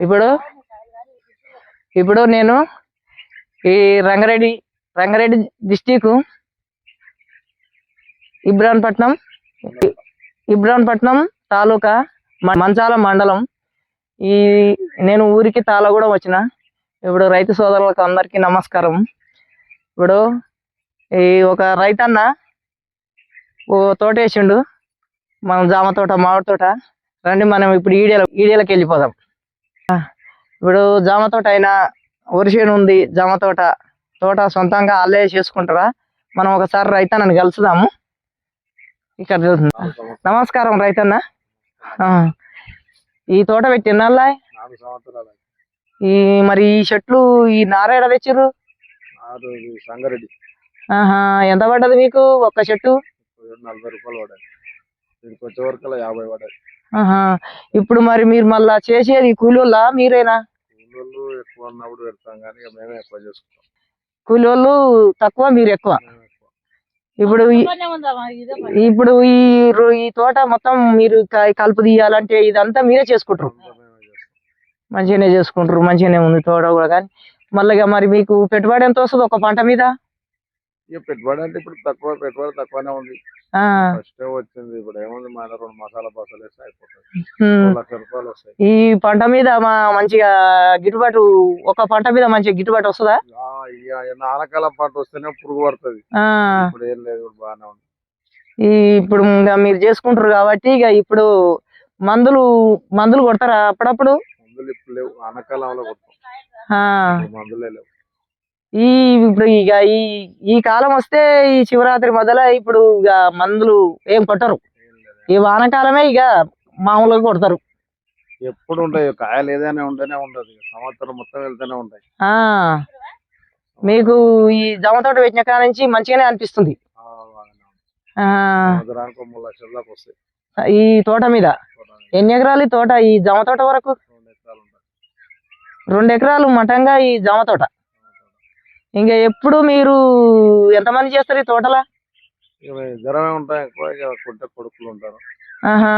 ఇప్పుడు ఇప్పుడు నేను ఈ రంగారెడ్డి రంగారెడ్డి డిస్టిక్ ఇబ్రాన్పట్నం ఇబ్రాన్పట్నం తాలూకా మంచాల మండలం. ఈ నేను ఊరికి తాళగూడెం వచ్చిన. ఇప్పుడు రైతు సోదరులకు అందరికీ నమస్కారం. ఇప్పుడు ఈ ఒక రైతన్న ఓ తోట వేసిండు మనం జామ తోట మామిడి తోట. రండి మనం ఇప్పుడు ఈడేల ఈడేలకు వెళ్ళిపోదాం. ఇప్పుడు జామ తోట అయినా వరిసేను ఉంది జామ తోట తోట సొంతంగా వాళ్ళే చేసుకుంటారా? మనం ఒకసారి రైతన్నని కలుసుదాము. ఇక్కడ. నమస్కారం రైతన్న. ఈ తోట పెట్టి ఎన్నాళ్ళ నాలుగు సంవత్సరాలు. ఈ మరి ఈ చెట్లు ఈ సంగారెడ్డి. ఆహా ఎంత పడ్డది మీకు ఒక్క చెట్టు? నలభై రూపాయలు పడ్డాయి దీనికి వచ్చే వరకు యాభై పడ్డాయి. ఆహా ఇప్పుడు మరి మీరు మళ్ళా చేసేది కూలోళ్ళా మీరేనా? కూలోళ్ళు ఎక్కువ ఉన్నప్పుడు పెడతాం కానీ ఇక మేమే ఎక్కువ చేసుకుంటాం. కూలోళ్ళు తక్కువ మీరు ఎక్కువ? ఇప్పుడు ఇప్పుడు ఈ రో- ఈ తోట మొత్తం మీరు కలుపు తీయాలంటే ఇదంతా మీరే చేసుకుంటారు? మంచిగానే చేసుకుంటారు మంచిగానే ఉంది తోట కూడా కానీ. మళ్ళీ మరి మీకు పెట్టుబడి ఎంత వస్తుంది ఒక పంట మీద? ఇక పెట్టుబడి అంటే ఇప్పుడు తక్కువ పెట్టుబడి తక్కువనే ఉంది. ఫస్ట్ వచ్చింది. ఇప్పుడు ఏముంది? మా రెండు మసాలా పసాలు వేస్తే అయిపోతుంది లక్షల రూపాయలు వస్తాయి. ఈ పంట మీద మా మంచిగా గిట్టుబాటు ఒక పంట మీద మంచిగా గిట్టుబాటు వస్తుందా? నానకాల పంట వస్తేనే పురుగు పడుతుంది. ఇప్పుడు ఏం లేదు ఇప్పుడు బాగానే ఉంది. ఈ ఇప్పుడు మీరు చేసుకుంటారు కాబట్టి ఇక ఇప్పుడు మందులు మందులు కొడతారా అప్పుడప్పుడు? మందులు ఇప్పుడు లేవు. ఆనకాలంలో కొడతాం. మందులే లేవు. ఈ ఇప్పుడు ఇక ఈ ఈ కాలం వస్తే ఈ శివరాత్రి మొదల ఇప్పుడు ఇక మందులు ఏం కొట్టరు. ఈ వానకాలమే ఇక మామూలుగా కొడతారు. ఎప్పుడు ఉంటాయి? కాయలు ఏదైనా ఉంటేనే ఉండదు సంవత్సరం మొత్తం వెళ్తూనే ఉంటాయి. ఆ మీకు ఈ జామ తోట పెట్టిన కాడ నుంచి మంచిగానే అనిపిస్తుంది. ఈ తోట మీద. ఎన్ని ఎకరాలు ఈ తోట? ఈ జామ తోట వరకు? రెండు ఎకరాలు ఉంటాయి. రెండు ఎకరాలు మఠంగా ఈ జామ తోట. ఇంకా ఎప్పుడు మీరు ఎంతమంది చేస్తారు ఈ తోటలా? కొడుకులు ఉంటారు. ఆహా.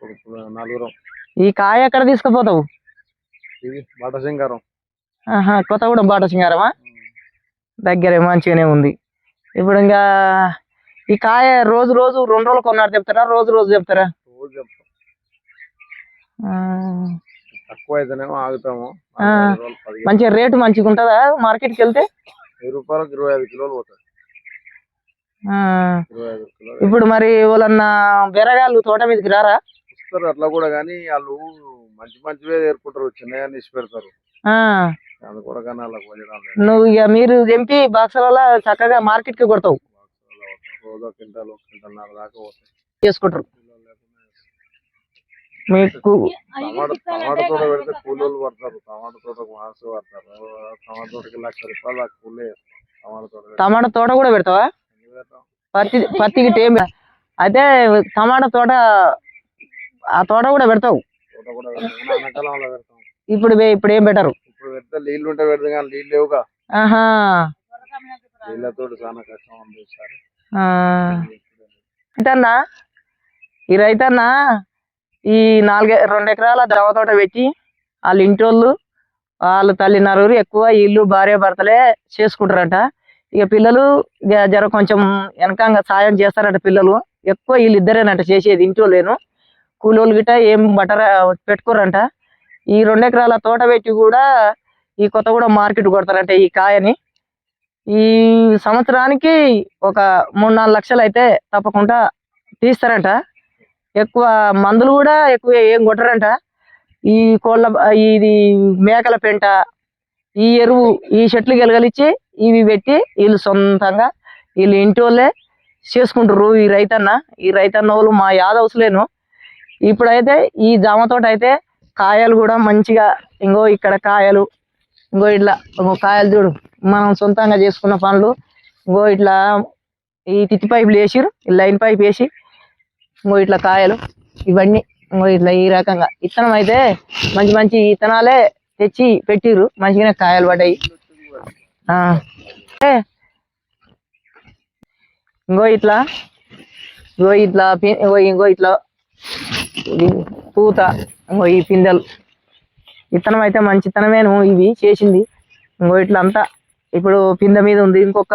కొడుకులు నలుగురం. ఈ కాయ ఎక్కడ తీసుకుపోతావు? కొత్తగూడెం బాట సింగారమా దగ్గరే మంచిగానే ఉంది. ఇప్పుడు ఇంకా ఈ కాయ రోజు రోజు రెండు రోజులు కొన్నారు చెప్తారా? రోజు రోజు చెప్తారా? రోజు చెప్తాం. ఆ, తక్కువ అయితేనేమో ఆగుతాము. మంచిగా రేటు మంచిగా ఉంటుందా మార్కెట్కి వెళ్తే? వెయ్యి రూపాయలకు ఇరవై ఐదు కిలోలు పోతాయి. ఇప్పుడు మరి వాళ్ళన్న బెరగాళ్ళు తోట మీదకి రారా? ఇస్తారు అట్లా కూడా కానీ వాళ్ళు మంచి మంచివే ఏర్పుంటారు చిన్నగా నిసి పెడతారు. నువ్వు ఇక మీరు తెంపి బాక్సులలో చక్కగా మార్కెట్కి కొడతావు. రోజు క్వింటాల్ క్వింటాల్న్నర దాకా పోతాయి. చేసుకుంటారు. మీకు టమాటా టమాటా తోట పెడితే కూలీలు పడతారు. టమాటా తోటకు మాసు పడతారు టమాటా తోటకి లక్ష రూపాయలు కూలీ టమాటా తోట టమాటా తోట కూడా పెడతావా? పత్తి పత్తికి టేం అయితే టమాటా తోట ఆ తోట కూడా పెడతావు. తోట ఇప్పుడు ఇప్పుడు ఏం పెట్టరు? ఇప్పుడు పెడితే నీళ్ళు ఉంటే కానీ నీళ్ళు లేవుగా. ఆహా. నీళ్ళతో చాలా కష్టం ఉంది సార్ ఆ. రైతన్న? ఈ రైతన్న? ఈ నాలుగే రెండు ఎకరాల ద్రవ తోట పెట్టి వాళ్ళ ఇంటోళ్ళు వాళ్ళ తల్లి నలుగురు ఎక్కువ ఇల్లు భార్య భర్తలే చేసుకుంటారట. ఇక పిల్లలు ఇక జర కొంచెం వెనకంగా సాయం చేస్తారట పిల్లలు. ఎక్కువ వీళ్ళు ఇద్దరేనంట చేసేది ఇంటోళ్ళేను. కూలోళ్ళు గిట్ట ఏం బట్టర పెట్టుకోరంట. ఈ రెండు ఎకరాల తోట పెట్టి కూడా ఈ కొత్తగూడెం మార్కెట్ కొడతారంట ఈ కాయని. ఈ సంవత్సరానికి ఒక మూడు నాలుగు లక్షలు అయితే తప్పకుండా తీస్తారంట. ఎక్కువ మందులు కూడా ఎక్కువ ఏం కొట్టరంట. ఈ కోళ్ళ ఇది మేకల పెంట ఈ ఎరువు ఈ చెట్లు గెలగలిచ్చి ఇవి పెట్టి వీళ్ళు సొంతంగా వీళ్ళు ఇంటి వాళ్ళే చేసుకుంటారు ఈ రైతన్న ఈ రైతన్న వాళ్ళు మా యాదవ్స్లేను ఇప్పుడైతే ఈ జామ తోట అయితే కాయలు కూడా మంచిగా ఇంకో ఇక్కడ కాయలు ఇంకో ఇట్లా ఇంకో కాయలు చూడు మనం సొంతంగా చేసుకున్న పనులు ఇంకో ఇట్లా ఈ తిత్తి పైపులు వేసిరు లైన్ పైప్ వేసి ఇట్లా కాయలు ఇవన్నీ ఇంకో ఇట్లా ఈ రకంగా. ఇత్తనం అయితే మంచి మంచి ఇత్తనాలే తెచ్చి పెట్టిర్రు మంచిగానే కాయలు పడ్డాయి. ఆ. ఇంకో ఇట్లా ఇంకో ఇట్లా ఇంకో ఇంకో ఇట్లా పూత ఇంకో ఈ పిందెలు. విత్తనం అయితే మంచి విత్తనమేను ఇవి చేసింది. ఇంకో ఇట్లా అంతా ఇప్పుడు పింద మీద ఉంది. ఇంకొక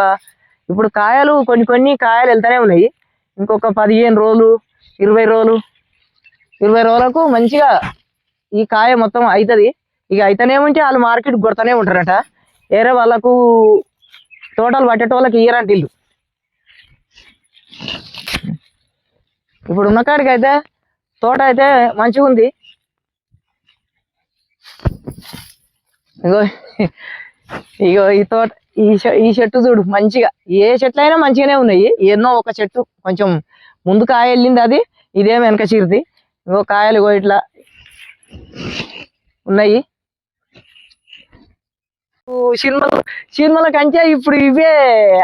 ఇప్పుడు కాయలు కొన్ని కొన్ని కాయలు వెళ్తానే ఉన్నాయి. ఇంకొక పదిహేను రోజులు ఇరవై రోజులు. ఇరవై రోజులకు మంచిగా ఈ కాయ మొత్తం అవుతుంది ఇక అయితేనే ఉంటే వాళ్ళు మార్కెట్ కొడతానే ఉంటారట. వేరే వాళ్ళకు తోటలు పట్టేటోళ్ళకి ఇయ్యరంట ఇల్లు ఇప్పుడు ఉన్న కాడికి అయితే తోట అయితే మంచిగా ఉంది. ఇగో ఇగో ఈ తోట ఈ ఈ చెట్టు చూడు మంచిగా. ఏ చెట్లు అయినా మంచిగానే ఉన్నాయి. ఎన్నో ఒక చెట్టు కొంచెం ముందు కాయ వెళ్ళింది అది ఇదేం వెనక చీరిది. ఇంకో కాయలు ఇట్లా ఉన్నాయి. ఊ, సినిమాలు సినిమాల కంటే ఇప్పుడు ఇవే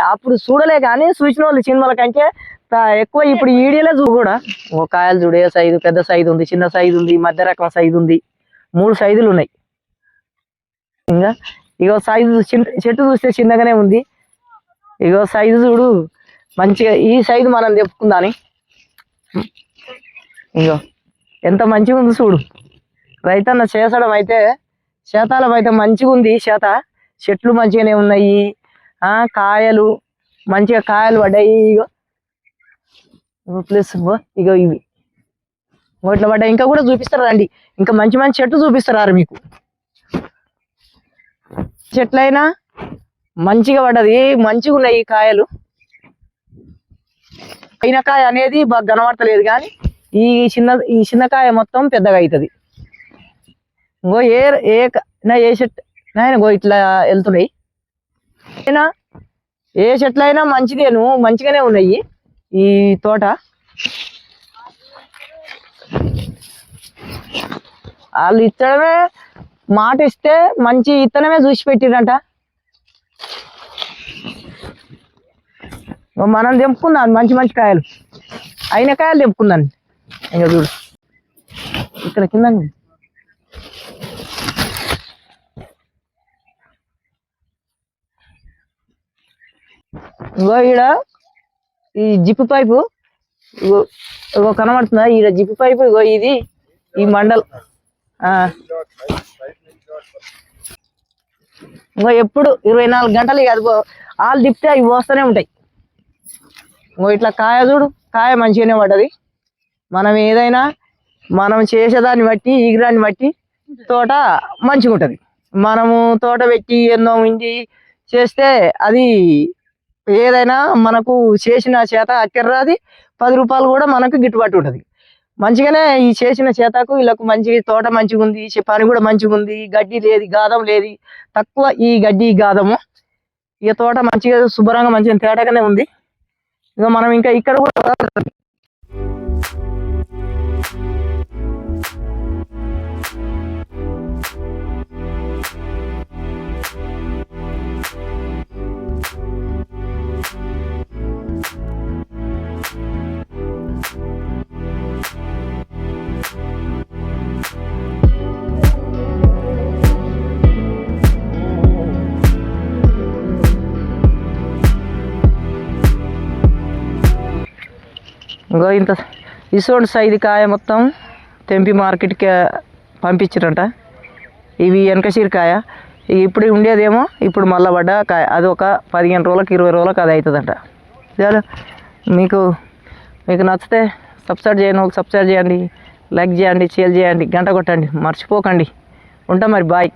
అప్పుడు చూడలే కానీ చూసిన వాళ్ళు సినిమాల కంటే ఎక్కువ ఇప్పుడు ఈడియలే చూ కూడా. ఓ కాయలు చూడు ఏ సైజు పెద్ద సైజు ఉంది చిన్న సైజు ఉంది మధ్య రకం సైజు ఉంది. మూడు సైజులు ఉన్నాయి. ఇంకా ఇగో సైజు చెట్టు చూస్తే చిన్నగానే ఉంది. ఇగో సైజు చూడు మంచిగా ఈ సైజు మనం తెప్పుకుందాని ఇగో ఎంత మంచిగా ఉంది చూడు. రైతన్న చేసడం అయితే శేతాలం అయితే మంచిగా ఉంది శేత చెట్లు మంచిగానే ఉన్నాయి. ఆ కాయలు మంచిగా కాయలు పడ్డాయి. ఇగో ప్లస్ ఇగో ఇవి. ఇగో ఇట్లా పడ్డాయి. ఇంకా కూడా చూపిస్తారు రండి. ఇంకా మంచి మంచి చెట్లు చూపిస్తారు మీకు. చెట్లైనా మంచిగా పడ్డది. మంచిగా ఉన్నాయి కాయలు. పైనకాయ అనేది బాగా కనబడతలేదు కానీ ఈ చిన్న ఈ చిన్నకాయ మొత్తం పెద్దగా అవుతుంది ఇంకో ఏ ఏ నా ఏ చెట్టు నాయన గో ఇట్లా వెళ్తున్నాయి. అయినా ఏ చెట్లు అయినా మంచిదేను మంచిగానే ఉన్నాయి ఈ తోట. వాళ్ళు ఇత్తడమే మాట ఇస్తే మంచి ఇత్తనమే చూసి పెట్టిరంట. మనం తెంపుకుందాం మంచి మంచి కాయలు. అయిన కాయలు తెంపుకుందాం. ఇంకా చూడు. ఇక్కడ కింద ఇంకో ఈడ ఈ జిప్పు పైపు ఇగో కనబడుతుందా? ఈడ జిప్పు పైపు ఇగో ఇది ఈ మండల్. ఆ. ఇంకో ఎప్పుడు ఇరవై నాలుగు గంటలు ఇక అది ఆలు తిప్పితే అవి పోస్తూనే ఉంటాయి. ఇంకో ఇట్లా కాయ చూడు కాయ మంచిగానే పడ్డది. మనం ఏదైనా మనం చేసేదాన్ని బట్టి ఈగిరాన్ని బట్టి తోట మంచిగా ఉంటుంది మనము తోట పెట్టి ఎన్నో ఇంటి చేస్తే అది ఏదైనా మనకు చేసిన చేత అక్కర్రాది పది రూపాయలు కూడా మనకు గిట్టుబాటు ఉంటుంది. మంచిగానే ఈ చేసిన చేతకు వీళ్ళకు మంచి తోట మంచిగా ఉంది పని కూడా మంచిగా ఉంది గడ్డి లేదు గాదం లేదు. తక్కువ ఈ గడ్డి ఈ గాదము. ఈ తోట మంచిగా శుభ్రంగా మంచిగా తేటగానే ఉంది. ఇంకా మనం ఇంకా ఇక్కడ కూడా ఇంకో ఇంత ఇసోంటి సైజు కాయ మొత్తం తెంపి మార్కెట్కి పంపించారంట. ఇవి వెనకసిరికాయ ఇప్పుడు ఉండేదేమో ఇప్పుడు మళ్ళా పడ్డ కాయ. అది ఒక పదిహేను రోజులకు ఇరవై రోజులకు అది అవుతుందంట చాలు మీకు మీకు నచ్చితే సబ్స్క్రైబ్ చేయండి ఒక సబ్స్క్రైబ్ చేయండి లైక్ చేయండి షేర్ చేయండి గంట కొట్టండి మర్చిపోకండి. ఉంటాం మరి బాయ్.